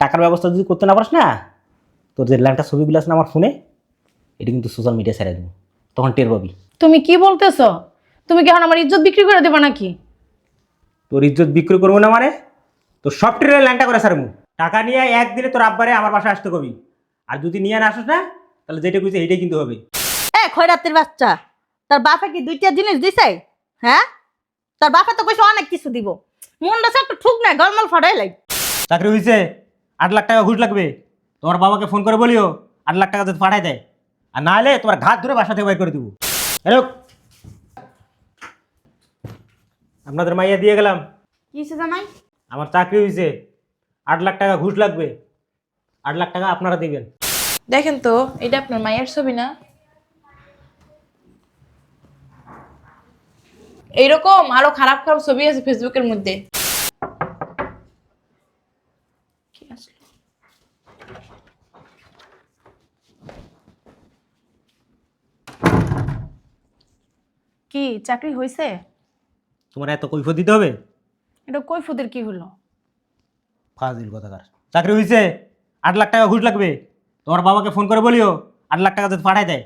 টাকার ব্যবস্থা যদি করতে না পারিস না তোর যে ল্যাংটা ছবিগুলো আছে না আমার ফোনে এটা কিন্তু সোশ্যাল মিডিয়া ছেড়ে দেবো। তখন টের পাবি। তুমি কি বলতেছ? তুমি কি এখন আমার ইজ্জত বিক্রি করে দেবা নাকি? তোর ইজ্জত বিক্রি করব না মানে? তোর সব ট্রেনের ল্যাংটা করে সারমু টাকা নিয়ে একদিনে তোর আব্বারে আমার বাসায় আসতে কবি। আর যদি নিয়ে না আসিস না তাহলে যেটা কইছে এইটাই কিন্তু হবে। এ খয়রাতের বাচ্চা তার বাপে কি দুইটা জিনিস দিছে? হ্যাঁ? তার বাপে তো কইছে অনেক কিছু দিব। মনটা একটু ঠুক না গরমল ফাটাই লাই চাকরি হয়েছে আট লাখ টাকা ঘুষ লাগবে। তোমার বাবাকে ফোন করে বলিও আট লাখ টাকা যদি পাঠাই দেয়। আর না হলে তোমার ঘাত ধরে বাসা থেকে বাইর করে দেবো। হ্যালো আপনাদের মাইয়া দিয়ে গেলাম। জামাই? আমার চাকরি হয়েছে আট লাখ টাকা ঘুষ লাগবে। আট লাখ টাকা আপনারা দিবেন। দেখেন তো এটা আপনার মায়ের ছবি না? এইরকম আরও খারাপ খারাপ ছবি আছে ফেসবুকের মধ্যে কি আসলো? কি চাকরি হয়েছে তোমার এত কৈফত দিতে হবে? এটা কৈফুদের কি হলো? ফাজিল কথাকার। চাকরি হয়েছে আট লাখ টাকা ঘুষ লাগবে। তোমার বাবাকে ফোন করে বলিও আট লাখ টাকা যদি পাঠাই দেয়।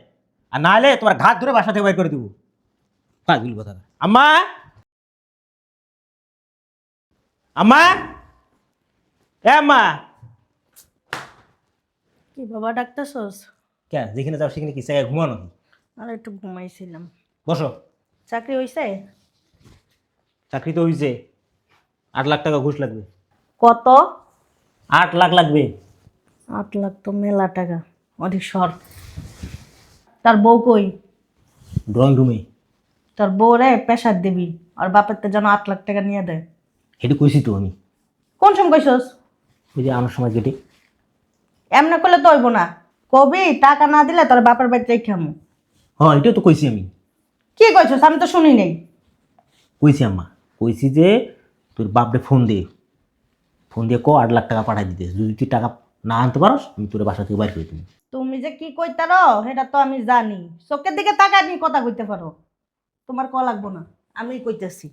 আর না হলে তোমার ঘাত ধরে বাসা থেকে বাইর করে দেবো। ফাজিল কথাকার। আম্মা! আম্মা! এ আম্মা! কি বাবা ডাক্তার সস কে? যেখানে যাও সেখানে কি জায়গায় ঘুমানো আর একটু ঘুমাইছিলাম। বসো। চাকরি হইছে? চাকরি তো হইছে। আট লাখ টাকা ঘুষ লাগবে। কত? আট লাখ লাগবে। আট লাখ তো মেলা টাকা অধিক সর তার বউ কই? ড্রয়িং রুমে তোর বউ রে প্রেশার দিবি আর বাপের তো যেন আট লাখ টাকা নিয়ে দেয়। হেঁটে কইছি তো আমি। কোন সময় কইছস? ওই যে আমার সময় কেটে। এমনি করলে তো হইব না। কবি টাকা না দিলে তোর বাপের বাড়িতে খামু হ্যাঁ এটাও তো কইছি আমি। কি কইছস আমি তো শুনি নাই। কইছি আম্মা কইছি যে তোর বাপরে ফোন দে। ফোন দিয়ে ক আট লাখ টাকা পাঠাই দিতে। যদি তুই টাকা না আনতে পারস আমি তোর বাসা থেকে বাইর করে দিবি। তুমি যে কি কইতার সেটা তো আমি জানি। চোখের দিকে টাকা নিয়ে কথা কইতে পারো। তোমার ক লাগবো না আমি কইতেছি।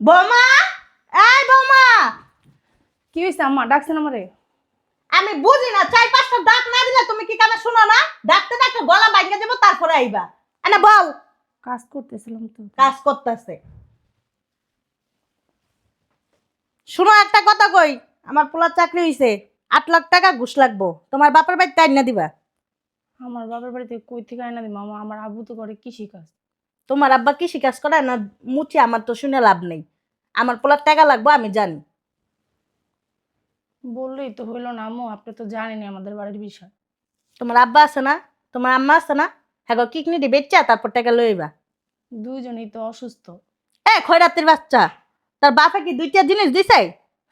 বৌমা! এই বৌমা! কি হয়েছে আম্মা? ডাকছেন আমারে? আমি বুঝি না চার পাঁচটা ডাক না দিলে তুমি কি কানে শুনো না? ডাকতে ডাকতে গলা বাইঙ্গা যাব তারপরে আইবা। এনে বল! কাজ করতেছিলাম তো। কাজ করতেছে। শুনো একটা কথা কই আমার পোলার চাকরি হইছে আট লাখ টাকা ঘুষ লাগবো। তোমার বাপের বাড়িতে আইনা দিবা? আমার বাপের বাড়িতে কই থেকে আয়না দিই মামা আমার আব্বু তো করে কৃষি কাজ। তোমার আব্বা কৃষি কাজ করে না মুচি আমার তো শুনে লাভ নেই। আমার পোলার টাকা লাগবো আমি জানি। বললেই তো হইল না আম্মু আপনি তো জানেনই আমাদের বাড়ির বিষয়। তোমার আব্বা আছে না? তোমার আম্মা আছে না? হ্যাঁ কিকনি দি বেচা তারপর টাকা লইবা দুইজনেই তো অসুস্থ। এ খয়রাতের বাচ্চা? তার বাপে কি দুইটা জিনিস দিছে?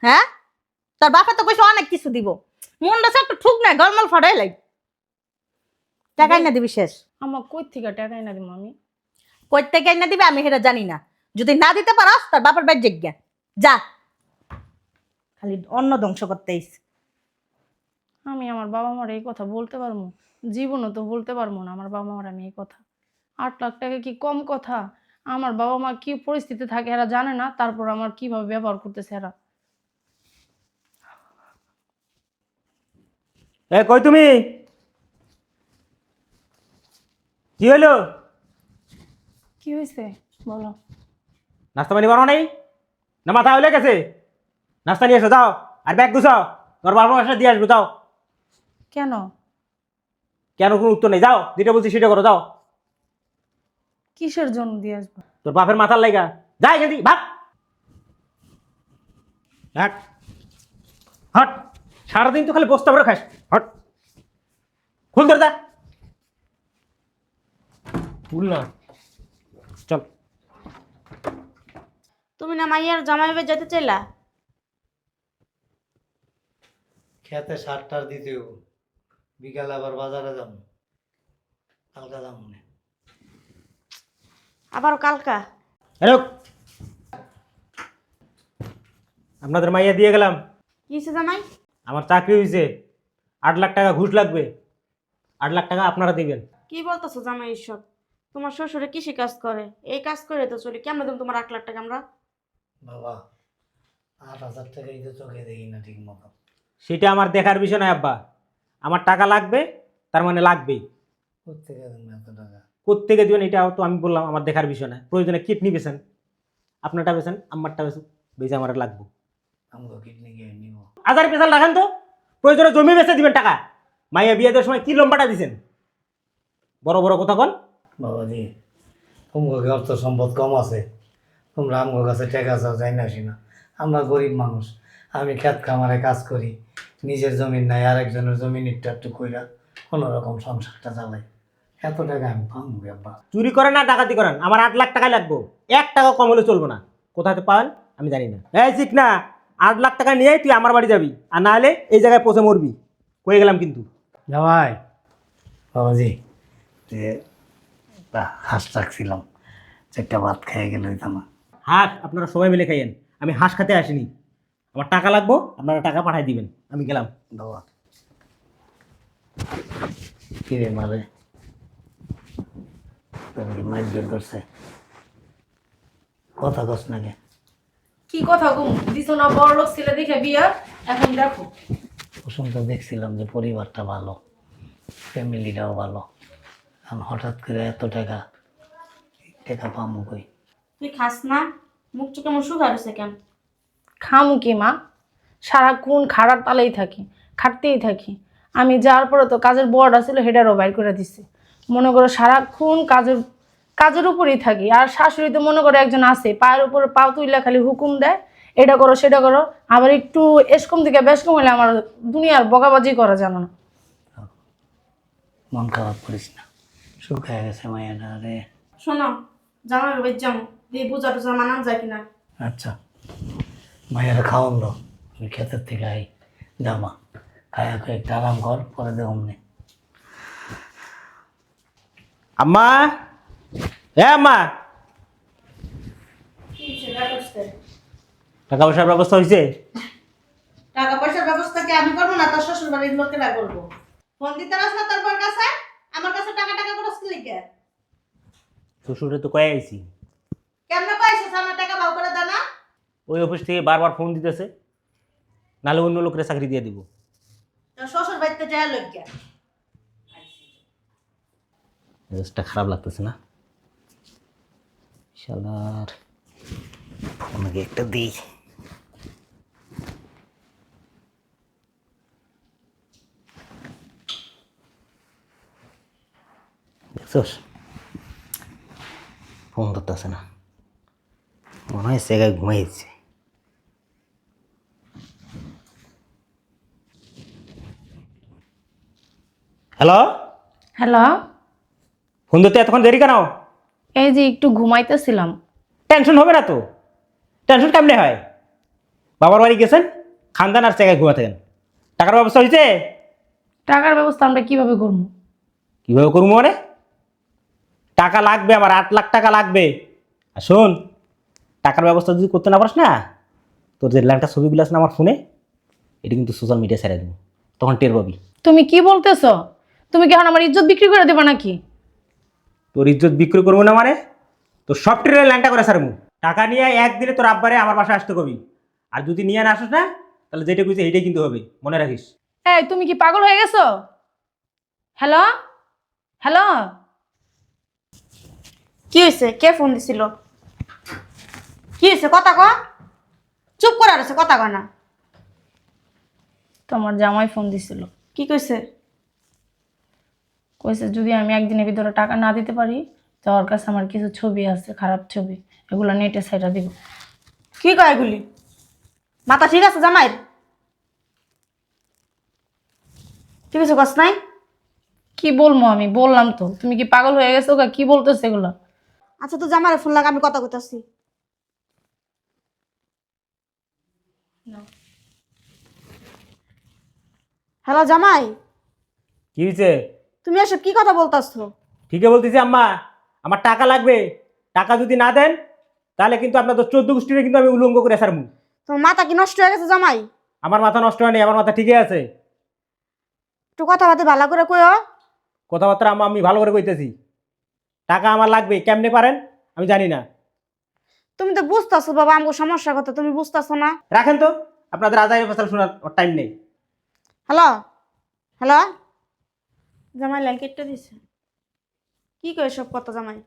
হ্যাঁ? তার বাপে তো কইছে অনেক কিছু দিব। মনটা একটু ঠুক না গরমল ফাটাই লাই। টাকাই না দিবি শেষ। আমার কই থেকে টাকা এনে দিব আমি? কই টাকাই না দিবে আমি সেটা জানি না। যদি না দিতে পারস তার বাপের বাড়ি জিজ্ঞা যা। খালি অন্ন ধ্বংস করতে আইস। আমি আমার বাবা মার এই কথা বলতে পারব? জীবনও তো বলতে পারব না আমার বাবা মার আমি এই কথা। আট লাখ টাকা কি কম কথা? আমার বাবা মা কি পরিস্থিতি থাকে এরা জানে না তারপর আমার কীভাবে ব্যবহার করতেছে এরা? এ কই তুমি? কি হলো কি হয়েছে বলো। নাস্তা পানি বানাও নাই? না মাথা হলে গেছে? নাস্তা নিয়ে এসো যাও। আর ব্যাগ গুছাও। তোর বাবা বাসা দিয়ে আসব যাও। কেন? কেন কোনো উত্তর নেই? যাও যেটা বলছি সেটা করো যাও। কিসের জন্য দিয়ে আসব? তোর বাপের মাথার লাইগা যাই গেছি ভাগ। হাট হট। সারাদিন তো খালি বসতে পারে খাস। হট। খুল ধরে যা। খুল না। চল। তুমি না মাইয়ার জামাই বাড়ি যেতে চাইলা? খেতে সার টার দিতে বিকালে আবার বাজারে যাব। কালকা যাব না। আবারও কালকা? হ্যালো? আপনাদের মাইয়া দিয়ে গেলাম। কিসে জামাই? আমার চাকরি হয়েছে আট লাখ টাকা ঘুষ লাগবে। আট লাখ টাকা আপনারা দিবেন। কি বলতেছো জামাই এইসব তোমার শ্বশুরে কৃষি কাজ করে। এই কাজ করে তো চলি। কেমন দেবো তোমার আট লাখ টাকা আমরা? বাবা আট হাজার টাকা তো চোখে দেখি না ঠিক মতো সেটা আমার দেখার বিষয় নয় আব্বা। আমার টাকা লাগবে তার মানে লাগবেই। কোথেকে কোথেকে দিবেন এটা তো আমি বললাম আমার দেখার বিষয় না। প্রয়োজনে কিডনি বেছেন আপনারটা বেছেন আমারটা বেছেন বেছে আমার লাগবে। নিব? পেশাল রাখেন তো প্রয়োজনে জমি বেচে দিবেন টাকা। মাইয়া বিয়ে দেওয়ার সময় কি লম্বাটা দিছেন? বড় বড় কথা কন বাবাজি তোমাকে অর্থ সম্পদ কম আছে। তোমরা আমার কাছে টাকা চাও যাই না আসি না। আমরা গরিব মানুষ আমি খেত খামারে কাজ করি। নিজের জমিন নাই আরেকজনের জমিন একটু একটু কইরা কোনো রকম সংসারটা চালাই। এত টাকা আমি পাবো আব্বা। চুরি করেন না ডাকাতি করেন। আমার আট লাখ টাকা লাগবে। এক টাকা কম হলে চলবো না। কোথাতে পান? আমি জানি না। এই ঠিক না আট লাখ টাকা নিয়ে তুই আমার বাড়ি যাবি। আর না হলে এই জায়গায় পচে মরবি। কয়ে গেলাম কিন্তু। জামাই বাবাজি যে হাঁস রাখছিলাম। একটা ভাত খেয়ে গেলে হইতো না। হাঁস আপনারা সবাই মিলে খাইয়েন। আমি হাঁস খাতে আসিনি। আমার টাকা লাগবো আপনারা টাকা পাঠাই দিবেন। আমি গেলাম। বাবা কিরে মারে? তোর মাইর বের করছে। কথা কস না কে কি কথা গুম দিছো না বড় লোক ছেলে দেখে বিয়া? এখন দেখো। কুসুম তো দেখছিলাম যে পরিবারটা ভালো ফ্যামিলিটাও ভালো। এখন হঠাৎ করে এত টাকা টাকা পামু কই? তুই খাস না? মুখ চোখে কেমন সুগার হয়েছে কেন? খামু কি মা? সারাক্ষণ খাড়ার তালেই থাকি খাটতেই থাকি। আমি যাওয়ার পরে তো কাজের বড় ছিল হেডারও বাইর করে দিছে। মনে করো সারাক্ষণ কাজের কাজের উপরেই থাকি। আর শাশুড়ি তো মনে করো একজন আছে পায়ের উপর পাও তুইলা খালি হুকুম দেয় এটা করো সেটা করো। আবার একটু এসকম থেকে বেশ কম হলে আমার দুনিয়ার বকাবাজি করা জানো না। মন খারাপ করিস না। শুকায় গেছে মায়েরা রে। শোনো জামাই বাড়ি যাব। দিয়ে বোঝা টোজা মানান যায় কিনা? আচ্ছা। মায়েরা খাওয়ান দাও আমি ক্ষেতের থেকে আই জামা খায়া খাই একটু আরাম কর পরে দেখ অমনি। আম্মা? হ্যাঁ আম্মা? টাকা পয়সার ব্যবস্থা? হয়েছে টাকা পয়সার ব্যবস্থা কি আমি করব না? তোর শ্বশুর বাড়ির লোকেরা করব? ফোন দিতে রাস না তোর বোর কাছে? আমার কাছে টাকা টাকা করস কি লিখে শ্বশুরে তো কয়ে আইছি। কেমনে পাইছিস আমার করে না ওই অফিস থেকে বারবার ফোন দিতেছে নাহলে অন্য লোকের চাকরি দিয়ে দিব। শ্বশুর বাড়িতে যায় মেজাজটা খারাপ লাগতেছে না? শালার ফোনকে একটা দিই। দেখছোস? ফোন ধরতেছে না। মনে হয় জায়গায় ঘুমাইছে। হ্যালো হ্যালো ফোন ধরতে এতক্ষণ দেরি কেন? এই যে একটু ঘুমাইতেছিলাম। টেনশন হবে না তো। টেনশন কেমনে হয়? বাবার বাড়ি গেছেন? খানদান আর জায়গায় ঘুমাতে গেন টাকার ব্যবস্থা হয়েছে? টাকার ব্যবস্থা আমরা কীভাবে করব? কীভাবে করব মানে? টাকা লাগবে আমার আট লাখ টাকা লাগবে। আর শোন টাকার ব্যবস্থা যদি করতে না পারিস না তোর যে ল্যাংটা ছবিগুলো আছে না আমার ফোনে এটা কিন্তু সোশ্যাল মিডিয়া ছেড়ে দেবো। তখন টের পাবি। তুমি কি বলতেছ? তুমি কি এখন আমার ইজ্জত বিক্রি করে দেবা নাকি? তোর ইজ্জত বিক্রি করব না মানে? তোর সব ট্রেনে ল্যাংটা করে সারমু টাকা নিয়ে একদিনে তোর আব্বারে আমার বাসায় আসতে কবি। আর যদি নিয়ে না আসিস না তাহলে যেটা কইছে এইটাই কিন্তু হবে। মনে রাখিস। এই তুমি কি পাগল হয়ে গেছো? হ্যালো? হ্যালো? কি হয়েছে কে ফোন দিছিল? কি হয়েছে কথা ক। চুপ করে আছে কথা কয় না। তোমার জামাই ফোন দিছিল। কি কইছে? কইছে যদি আমি একদিনের ভিতরে টাকা না দিতে পারি তো ওর কাছে আমার কিছু ছবি আছে খারাপ ছবি এগুলো নেটে সাইডা দিব। কি কয় এগুলি? মাথা ঠিক আছে জামাই ঠিক আছে কস নাই? কি বলব আমি? বললাম তো। তুমি কি পাগল হয়ে গেছো গা? কি বলতেছে এগুলো? আচ্ছা তো জামাইয়ের ফোন লাগা আমি কথা কইতাছি। হ্যালো জামাই? কি হয়েছে তুমি এসব কি কথা বলতাছো? ঠিকই বলতেছি আম্মা আমার টাকা লাগবে। টাকা যদি না দেন তাহলে কিন্তু আপনাদের চোদ্দ গোষ্ঠীরে কিন্তু আমি উলঙ্গ করে সারমু তোমার মাথা কি নষ্ট হয়ে গেছে জামাই? আমার মাথা নষ্ট হয়নি আমার মাথা ঠিকই আছে। একটু কথাবার্তা ভালো করে কইও। কথাবার্তা আম্মা আমি ভালো করে কইতেছি। টাকা আমার লাগবে কেমনে পারেন? আমি জানি না। তুমি তো বুঝতেছো বাবা আমাকে সমস্যা কথা তুমি বুঝতেছো না। রাখেন তো আপনাদের আদায় ফসল শোনার টাইম নেই। হ্যালো? হ্যালো? জামাই লাল কেটে দিছে। কি কয় সব কথা জামাই?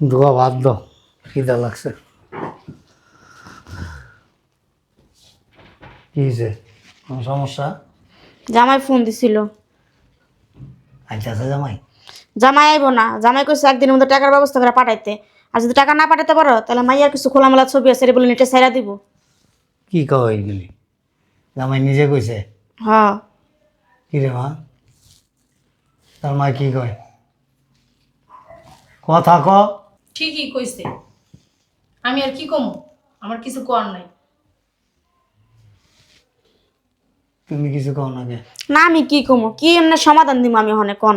ধোয়া ভাত দাও খিদা লাগছে। কি হয়েছে কোনো সমস্যা? জামাই ফোন দিছিল। আচ্ছা জামাই? জামাই আইব না। জামাই কইছে একদিনের মধ্যে টাকার ব্যবস্থা করে পাঠাইতে। আর যদি টাকা না পাঠাতে পারো তাহলে মাইয়ার কিছু খোলামেলা ছবি আছে বলে নেটে সাইরা দিব। কি কয় এইগুলি? জামাই নিজে কইছে? হ্যাঁ কি রে মা? তার মা কি কয়? কথা ক। ঠিকই কইছে। আমি আর কি কমু? আমার কিছু কর নাই। তুমি কিছু কও না কে? না আমি কি কমো? কি এমনি সমাধান দিব আমি হনে কোন।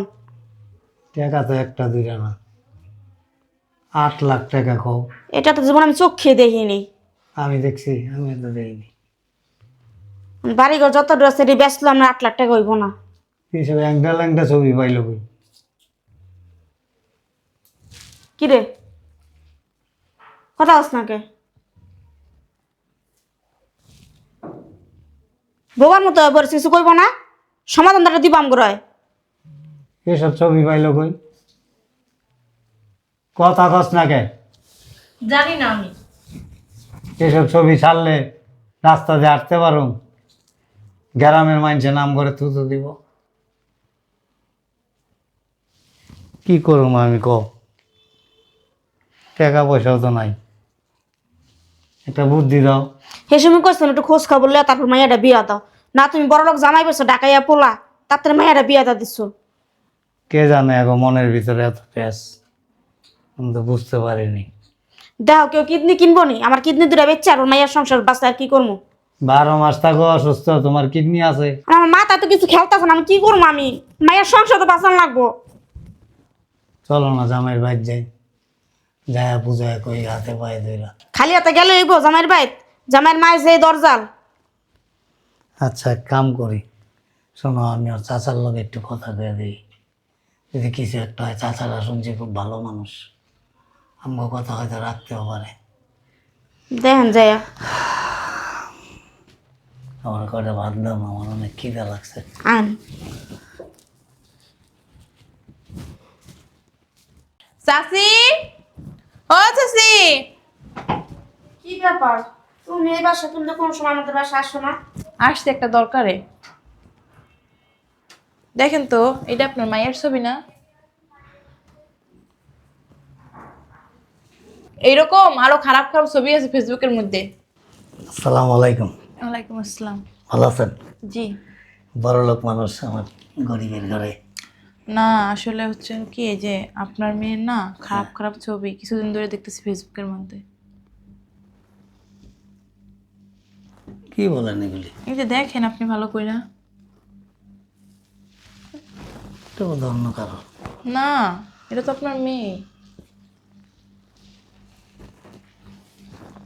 টাকা তো একটা দুইটা না। আট লাখ টাকা কও। এটা তো জীবন আমি চোখে দেখিনি। আমি দেখছি আমি তো দেখিনি বাড়িঘর যত আছে রে বেচলো আমরা আট লাখ টাকা হইব না। এইসব একটা ল্যাংটা ছবি পাইল কই? কি রে? কথা না কে? বোবার মতো এবার কিছু কইব না সমাধানটা দিব আমগরয় এসব ছবি পাইল কই? কথা কস না কে? জানি না আমি। এসব ছবি ছাড়লে রাস্তা দিয়ে হাঁটতে পারো গ্রামের মানুষে নাম করে থুতু দিব। কি করুম আমি ক টাকা পয়সাও তো নাই। একটা বুদ্ধি দাও। সে সময় করছেন একটু খোঁজ খবর লিয়া তারপর মাইয়াটা বিয়া দাও। না তুমি বড় লোক জামাই পেছো ডাকাইয়া পোলা তারপরে মাইয়াটা বিয়া দা দিচ্ছ কে জানে এখন মনের ভিতরে এত প্যাস? আমি তো বুঝতে পারিনি। দেখো কেউ কিডনি কিনবো নি? আমার কিডনি দুটা বেচছে আর ওর মাইয়ার সংসার বাঁচতে আর কি করব? বারো মাস থাকো অসুস্থ তোমার কিডনি আছে। আমার মাথা তো কিছু খেলতেছে না আমি কি করব আমি? মায়ের সংসার তো বাঁচান লাগবো। চলো না জামাইয়ের বাইর যাই। যায় পূজায় কই হাতে পায়ে ধইরা। খালি হাতে গেলে হইব জামাইয়ের বাইত জামাইয়ের মায়ের যে দরজাল। আচ্ছা এক কাম করি। শোনো আমি ওর চাচার লগে একটু কথা কয়ে দিই। যদি কিছু একটা হয় চাচারা শুনছি খুব ভালো মানুষ। আমার কথা হয়তো রাখতেও পারে। দেখেন যাইয়া আমার কটা ভাত দাম আমার অনেক খিদা লাগছে। আন। চাচি? ও চাচি। কি ব্যাপার? তুমি এই বাসা তুমি তো কোনো সময় আমাদের বাসা আসো না। আসছে একটা দরকারে। দেখেন তো এটা আপনার মায়ের ছবি না? এইরকম আরও খারাপ খারাপ ছবি আছে ফেসবুকের মধ্যে। আসসালামু আলাইকুম। ওয়ালাইকুম আসসালাম। ভালো আছেন? জি। বড় লোক মানুষ আমার গরিবের ঘরে। না আসলে হচ্ছে কি এই যে আপনার মেয়ের না খারাপ খারাপ ছবি কিছুদিন ধরে দেখতেছি ফেসবুকের মধ্যে। কি বলেন এগুলি? এই যে দেখেন আপনি ভালো করে না এটা বোধ অন্য কারও। না এটা তো আপনার মেয়ে।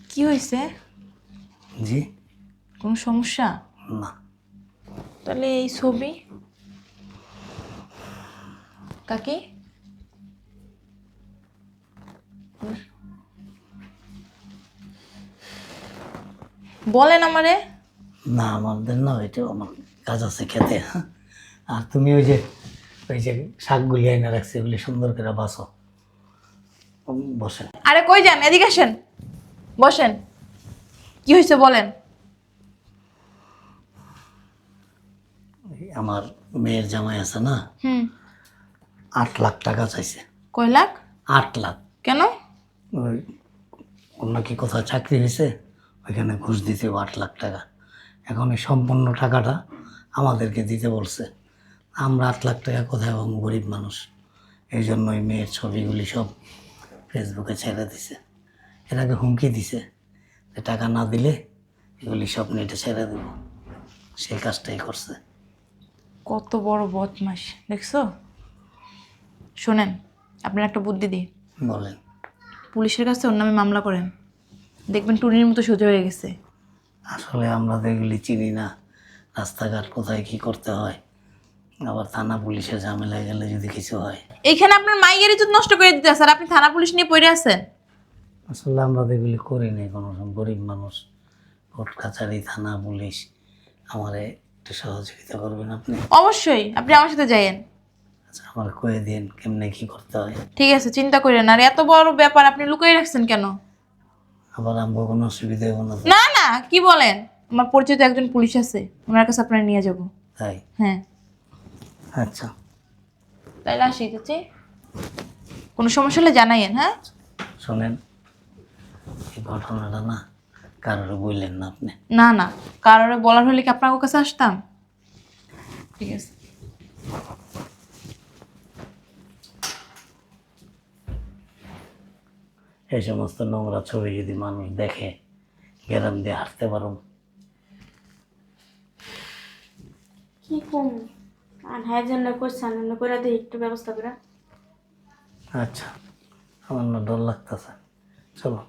কি হয়েছে জি। কোনো সমস্যা? না। তাহলে এই ছবি কাকি? বলেন আমারে। না আমাদের না ওইটা আমার কাজ আছে খেতে। আর তুমি ওই যে ওই যে শাকগুলি আইনা রাখছি ওগুলি সুন্দর করে বাসো বসেন। আরে কই যান? এদিকে আসেন। বসেন। কি হয়েছে বলেন? আমার মেয়ের জামাই আছে না? হুম। আট লাখ টাকা চাইছে। কয় লাখ? আট লাখ। কেন? ওই অন্য কি কোথাও চাকরি হয়েছে ওইখানে ঘুষ দিতে আট লাখ টাকা। এখন এই সম্পূর্ণ টাকাটা আমাদেরকে দিতে বলছে। আমরা আট লাখ টাকা কোথায় পাবো? গরিব মানুষ। এই জন্য ওই মেয়ের ছবিগুলি সব ফেসবুকে ছেড়ে দিছে। এটাকে হুমকি দিছে যে টাকা না দিলে এগুলি সব নেটে ছেড়ে দেব। সেই কাজটাই করছে। কত বড় বদমাস দেখছ? শোনেন আপনার একটা বুদ্ধি দিই। বলেন। পুলিশের কাছে ওর নামে মামলা করেন। দেখবেন টুনির মতো সোজা হয়ে গেছে। আসলে আমরা তো এগুলি চিনি না। রাস্তাঘাট কোথায় কি করতে হয়? আবার থানা পুলিশের ঝামেলা গেলে যদি কিছু হয়। এইখানে আপনার মাইয়ের ইজ্জত নষ্ট করে দিতে স্যার আপনি থানা পুলিশ নিয়ে পড়ে আছেন। আসলে আমরা তো এগুলি করি নাই কোনো সময় গরিব মানুষ। কোর্ট কাছারি থানা পুলিশ আমারে একটু সহযোগিতা করবেন আপনি? অবশ্যই আপনি আমার সাথে যাইয়েন। আমার কয়ে দিন কেমনে কি করতে হয়? ঠিক আছে চিন্তা করেন। আর এত বড় ব্যাপার আপনি লুকিয়ে রাখছেন কেন? আবার আমগো কোনো অসুবিধা হবে না। তো? না না কি বলেন? আমার পরিচিত একজন পুলিশ আছে ওনার কাছে আপনার নিয়ে যাব। তাই? হ্যাঁ। আচ্ছা। তাইলে আসি চাচি। কোনো সমস্যা হলে জানাইয়েন হ্যাঁ? শোনেন এই ঘটনাটা না কারোর বললেন না আপনি। না না কারোর বলার হলে কি আপনার কাছে আসতাম? ঠিক আছে। এই সমস্ত নোংরা ছবি যদি মানুষ দেখে গ্রাম দিয়ে হাঁটতে পারো কি কম? আর হ্যাঁ জন্য করছেন করে দিই একটু ব্যবস্থা করে আচ্ছা আমার না ডর লাগতেছে। চলো।